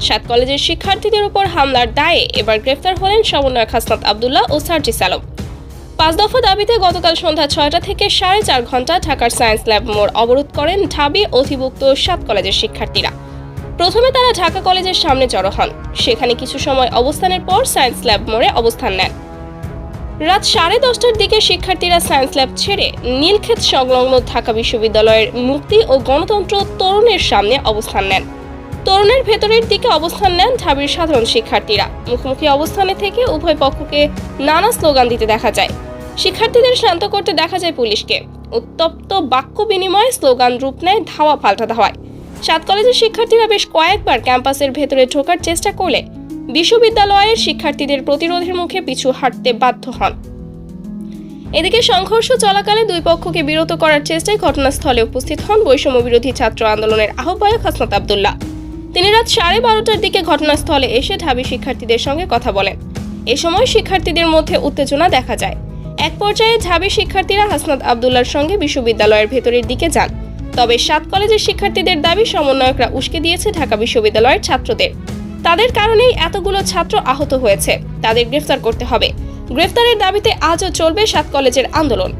সাত কলেজের শিক্ষার্থীদের উপর হামলার দায়ে এবার গ্রেফতার হলেন সমন্বয়ক হাসনাত আবদুল্লাহ ও সার্জিস আলম পাঁচ দফা দাবিতে গতকাল সন্ধ্যা ছয়টা থেকে সাড়ে চার ঘণ্টা ঢাকার সায়েন্স ল্যাব মোড় অবরোধ করেন ঢাবি অধিভুক্ত সাত কলেজের শিক্ষার্থীরা। প্রথমে তারা ঢাকা কলেজের সামনে জড়ো হন। সেখানে কিছু সময় অবস্থানের পর সায়েন্স ল্যাব মোড়ে অবস্থান নেন। রাত সাড়ে দশটার দিকে শিক্ষার্থীরা সায়েন্স ল্যাব ছেড়ে নীলক্ষেত সংলগ্ন ঢাকা বিশ্ববিদ্যালয়ের মুক্তি ও গণতন্ত্র তরুণের সামনে অবস্থান নেন। তরুণের ভেতরের দিকে অবস্থান নেন ঢাবির সাধারণ শিক্ষার্থীরা। মুখোমুখি অবস্থানে থেকে উভয় পক্ষকে নানা স্লোগান দিতে দেখা যায়। শিক্ষার্থীদের শান্ত করতে দেখা যায় পুলিশকে। উত্তপ্ত বাক্য বিনিময়ে স্লোগান রূপ নেয় ধাওয়া পাল্টা ধাওয়ায়। সাত কলেজের শিক্ষার্থীরা বেশ কয়েকবার ক্যাম্পাসের ভেতরে ঢোকার চেষ্টা করলে বিশ্ববিদ্যালয়ের শিক্ষার্থীদের প্রতিরোধের মুখে পিছু হাঁটতে বাধ্য হন। এদিকে সংঘর্ষ চলাকালে দুই পক্ষকে বিরত করার চেষ্টায় ঘটনাস্থলে উপস্থিত হন বৈষম্য বিরোধী ছাত্র আন্দোলনের আহ্বায়ক হাসনাত আবদুল্লাহ। তিনি রাত সাড়ে বারোটার দিকে ঘটনাস্থলে এসে ঢাবি শিক্ষার্থীদের সঙ্গে কথা বলেন। এ সময় শিক্ষার্থীদের মধ্যে উত্তেজনা দেখা যায়। এক পর্যায়ে ঢাবি শিক্ষার্থীরা হাসনাত আবদুল্লার সঙ্গে বিশ্ববিদ্যালয়ের ভেতরের দিকে যান। তবে সাত কলেজের শিক্ষার্থীদের দাবি, সমন্বয়করা উস্কে দিয়েছে ঢাকা বিশ্ববিদ্যালয়ের ছাত্রদের। তাদের কারণেই এতগুলো ছাত্র আহত হয়েছে। তাদের গ্রেফতার করতে হবে। গ্রেফতারের দাবিতে আজও চলবে সাত কলেজের আন্দোলন।